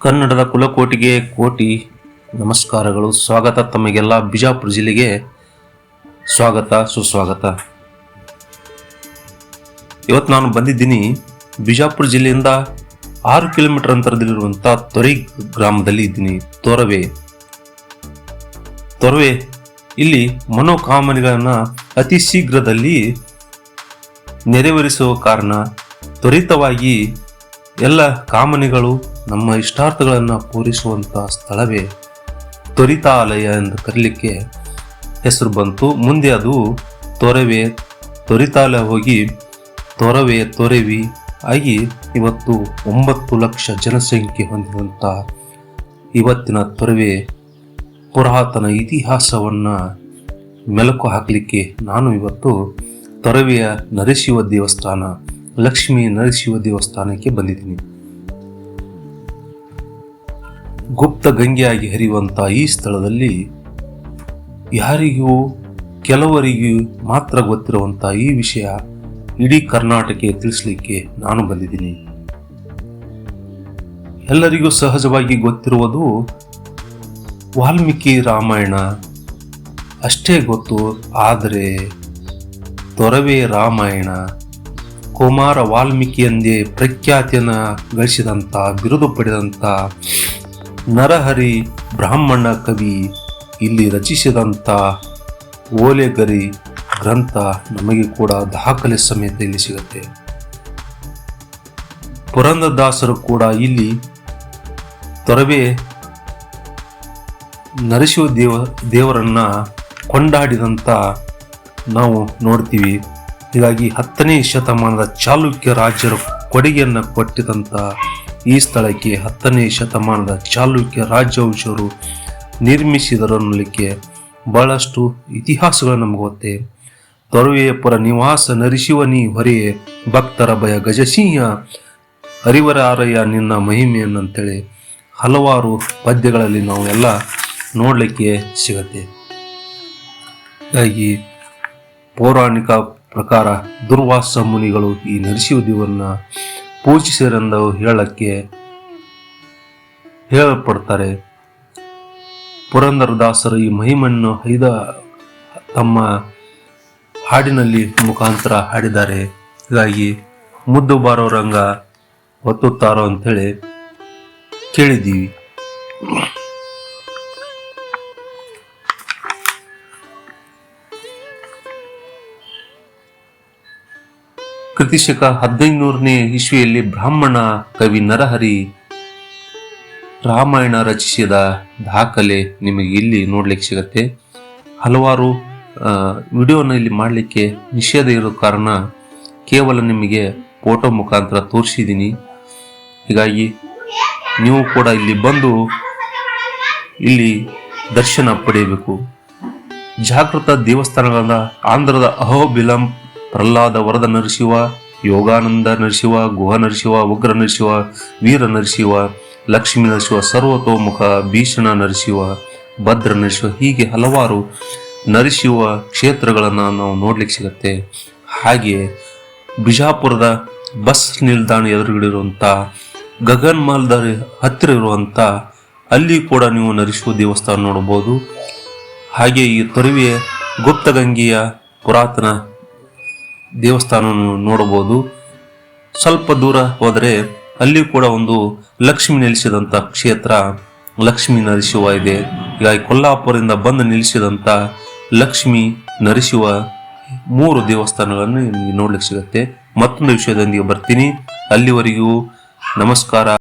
ಕನ್ನಡದ ಕುಲಕೋಟಿಗೆ ಕೋಟಿ ನಮಸ್ಕಾರಗಳು. ಸ್ವಾಗತ ತಮಗೆಲ್ಲ. ಬಿಜಾಪುರ ಜಿಲ್ಲೆಗೆ ಸ್ವಾಗತ, ಸುಸ್ವಾಗತ. ಇವತ್ತು ನಾನು ಬಂದಿದ್ದೀನಿ ಬಿಜಾಪುರ ಜಿಲ್ಲೆಯಿಂದ ಆರು ಕಿಲೋಮೀಟರ್ ಅಂತರದಲ್ಲಿರುವಂಥ ತೊರೆ ಗ್ರಾಮದಲ್ಲಿ ಇದ್ದೀನಿ. ತೊರವೆ. ತೊರವೆ ಇಲ್ಲಿ ಮನೋಕಾಮನೆಗಳನ್ನು ಅತಿ ಶೀಘ್ರದಲ್ಲಿ ನೆರವೇರಿಸುವ ಕಾರಣ ತ್ವರಿತವಾಗಿ ಎಲ್ಲ ಕಾಮನೆಗಳು ನಮ್ಮ ಇಷ್ಟಾರ್ಥಗಳನ್ನು ಪೂರೈಸುವಂಥ ಸ್ಥಳವೇ ತ್ವರಿತಾಲಯ ಎಂದು ಕರೀಲಿಕ್ಕೆ ಹೆಸರು ಬಂತು. ಮುಂದೆ ಅದು ತೊರವೆ ತ್ವರಿತಾಲಯ ಹೋಗಿ ತೊರವೆ ತೊರೆವಿ ಆಗಿ ಇವತ್ತು ಒಂಬತ್ತು ಲಕ್ಷ ಜನಸಂಖ್ಯೆ ಹೊಂದಿರುವಂಥ ಇವತ್ತಿನ ತೊರವೆ ಪುರಾತನ ಇತಿಹಾಸವನ್ನು ಮೆಲುಕು ಹಾಕಲಿಕ್ಕೆ ನಾನು ಇವತ್ತು ತೊರವೆಯ ನರಸಿಂಹ ದೇವಸ್ಥಾನ, ಲಕ್ಷ್ಮೀ ನರಸಿಂಹ ದೇವಸ್ಥಾನಕ್ಕೆ ಬಂದಿದ್ದೀನಿ. ಗುಪ್ತ ಗಂಗೆಯಾಗಿ ಹರಿಯುವಂಥ ಈ ಸ್ಥಳದಲ್ಲಿ ಯಾರಿಗೂ ಕೆಲವರಿಗೂ ಮಾತ್ರ ಗೊತ್ತಿರುವಂಥ ಈ ವಿಷಯ ಇಡೀ ಕರ್ನಾಟಕಕ್ಕೆ ತಿಳಿಸ್ಲಿಕ್ಕೆ ನಾನು ಬಂದಿದ್ದೀನಿ. ಎಲ್ಲರಿಗೂ ಸಹಜವಾಗಿ ಗೊತ್ತಿರುವುದು ವಾಲ್ಮೀಕಿ ರಾಮಾಯಣ. ಅಷ್ಟೇ ಗೊತ್ತು, ಆದರೆ ತೊರವೆ ರಾಮಾಯಣ. ಕುಮಾರ ವಾಲ್ಮೀಕಿ ಎಂದೇ ಪ್ರಖ್ಯಾತಿಯನ್ನು ಗಳಿಸಿದಂಥ ಬಿರುದು ಪಡೆದಂಥ ನರಹರಿ ಬ್ರಾಹ್ಮಣ ಕವಿ ಇಲ್ಲಿ ರಚಿಸಿದಂಥ ಓಲೆಗರಿ ಗ್ರಂಥ ನಮಗೆ ಕೂಡ ದಾಖಲೆ ಸಮೇತ ಇಲ್ಲಿ ಸಿಗುತ್ತೆ. ಪುರಂದರದಾಸರು ಕೂಡ ಇಲ್ಲಿ ತೊರವೆ ನರಸಿಂಹ ದೇವ, ದೇವರನ್ನ ಕೊಂಡಾಡಿದಂಥ ನಾವು ನೋಡ್ತೀವಿ. ಹೀಗಾಗಿ ಹತ್ತನೇ ಶತಮಾನದ ಚಾಲುಕ್ಯ ರಾಜ್ಯರ ಕೊಡುಗೆಯನ್ನು ಕೊಟ್ಟಿದಂಥ ಈ ಸ್ಥಳಕ್ಕೆ ಹತ್ತನೇ ಶತಮಾನದ ಚಾಲುಕ್ಯ ರಾಜವಂಶರು ನಿರ್ಮಿಸಿದರು ಅನ್ನಲಿಕ್ಕೆ ಬಹಳಷ್ಟು ಇತಿಹಾಸಗಳು ನಮಗೆ ಗೊತ್ತೆ. ತೊರವೆಯಪುರ ನಿವಾಸ ನರಿಶಿವನಿ ಹೊರೆಯೇ ಭಕ್ತರ ಭಯ ಗಜಸಿಂಹ ಹರಿವರಾರಯ್ಯ ನಿನ್ನ ಮಹಿಮೆಯನ್ನಂತೇಳಿ ಹಲವಾರು ಪದ್ಯಗಳಲ್ಲಿ ನಾವು ಎಲ್ಲ ನೋಡಲಿಕ್ಕೆ ಸಿಗತ್ತೆ. ಹಾಗಾಗಿ ಪೌರಾಣಿಕ ಪ್ರಕಾರ ದುರ್ವಾಸ ಮುನಿಗಳು ಈ ನರಸಿಂಹ ದೇವರನ್ನ ಪೂಜಿಸಿರೆಂದು ಹೇಳಕ್ಕೆ ಹೇಳಲ್ಪಡ್ತಾರೆ. ಪುರಂದರದಾಸರು ಈ ಮಹಿಮನ್ನು ಐದ ತಮ್ಮ ಹಾಡಿನಲ್ಲಿ ಮುಖಾಂತರ ಹಾಡಿದ್ದಾರೆ. ಹೀಗಾಗಿ ಮುದ್ದು ಬಾರೋ ರಂಗ ಒತ್ತುತ್ತಾರೋ ಅಂತೇಳಿ ಕೇಳಿದ್ದೀವಿ. ಕೃತಿಶಕ ಹದಿನೈದುನೂರನೇ ಇಸ್ವಿಯಲ್ಲಿ ಬ್ರಾಹ್ಮಣ ಕವಿ ನರಹರಿ ರಾಮಾಯಣ ರಚಿಸಿದ ದಾಖಲೆ ನಿಮಗೆ ಇಲ್ಲಿ ನೋಡ್ಲಿಕ್ಕೆ ಸಿಗತ್ತೆ. ಹಲವಾರು ವಿಡಿಯೋನ ಇಲ್ಲಿ ಮಾಡಲಿಕ್ಕೆ ನಿಷೇಧ ಇರೋ ಕಾರಣ ಕೇವಲ ನಿಮಗೆ ಫೋಟೋ ಮುಖಾಂತರ ತೋರಿಸಿದ್ದೀನಿ. ಹೀಗಾಗಿ ನೀವು ಕೂಡ ಇಲ್ಲಿ ಬಂದು ಇಲ್ಲಿ ದರ್ಶನ ಪಡೆಯಬೇಕು. ಜಾಗೃತ ದೇವಸ್ಥಾನಗಳಾದ ಆಂಧ್ರದ ಅಹೋಬಿಲಂ ಪ್ರಹ್ಲಾದ ವರದ ನರಸಿಂಹ, ಯೋಗಾನಂದ ನರಸಿಂಹ, ಗುಹ ನರಸಿಂಹ, ಉಗ್ರ ನರಸಿಂಹ, ವೀರ ನರಸಿಂಹ, ಲಕ್ಷ್ಮೀ ನರಸಿಂಹ, ಸರ್ವತೋಮುಖ ಭೀಷಣ ನರಸಿಂಹ, ಭದ್ರ ನರಸಿಂಹ ಹೀಗೆ ಹಲವಾರು ನರಸಿಂಹ ಕ್ಷೇತ್ರಗಳನ್ನು ನಾವು ನೋಡ್ಲಿಕ್ಕೆ ಸಿಗುತ್ತೆ. ಹಾಗೆ ಬಿಜಾಪುರದ ಬಸ್ ನಿಲ್ದಾಣ ಎದುರುಗಡಿರುವಂಥ ಗಗನ್ ಮಾಲ್ದ ಹತ್ತಿರ ಇರುವಂಥ ಅಲ್ಲಿ ಕೂಡ ನೀವು ನರಸಿಂಹ ದೇವಸ್ಥಾನ ನೋಡಬಹುದು. ಹಾಗೆ ಈ ತೊರವೆ ಗುಪ್ತಗಂಗೆಯ ಪುರಾತನ ದೇವಸ್ಥಾನವನ್ನು ನೋಡಬಹುದು. ಸ್ವಲ್ಪ ದೂರ ಹೋದರೆ ಅಲ್ಲಿ ಕೂಡ ಒಂದು ಲಕ್ಷ್ಮಿ ನೆಲೆಸಿದಂಥ ಕ್ಷೇತ್ರ. ಲಕ್ಷ್ಮಿ ನರಸಿಂಹ ಇದೆ. ಹೀಗಾಗಿ ಕೊಲ್ಲಾಪುರದಿಂದ ಬಂದು ನಿಲ್ಲಿಸಿದಂಥ ಲಕ್ಷ್ಮಿ ನರಸಿಂಹ ಮೂರು ದೇವಸ್ಥಾನಗಳನ್ನು ನೋಡ್ಲಿಕ್ಕೆ ಸಿಗುತ್ತೆ. ಮತ್ತೊಂದು ವಿಷಯದೊಂದಿಗೆ ಬರ್ತೀನಿ. ಅಲ್ಲಿವರೆಗೂ ನಮಸ್ಕಾರ.